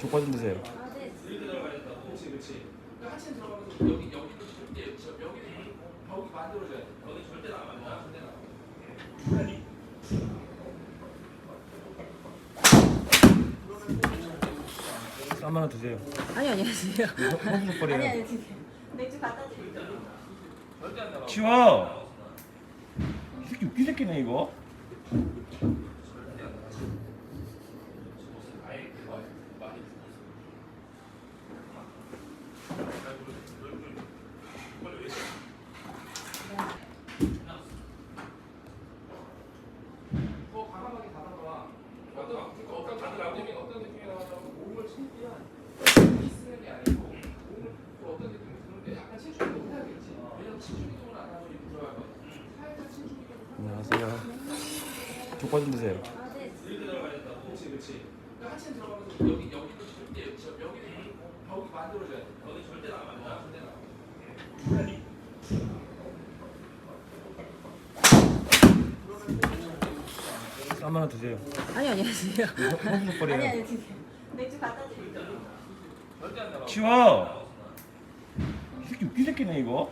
족발 좀 드세요. 쌈 하나 드세요. 아니 안녕하세요. 한국 아니 족발이에요. 아니 맥주 갖다 드릴게요. 치워. 이 새끼 웃긴 새끼네 이거. 안녕하세요. 족발 좀 드세요. 쌈 하나 드세요. 아니 안녕하세요. 한국 아니 족발이에요. 아니 지금 맥주 갖다 드릴게요. 치워. 이 새끼 웃긴 새끼네 이거.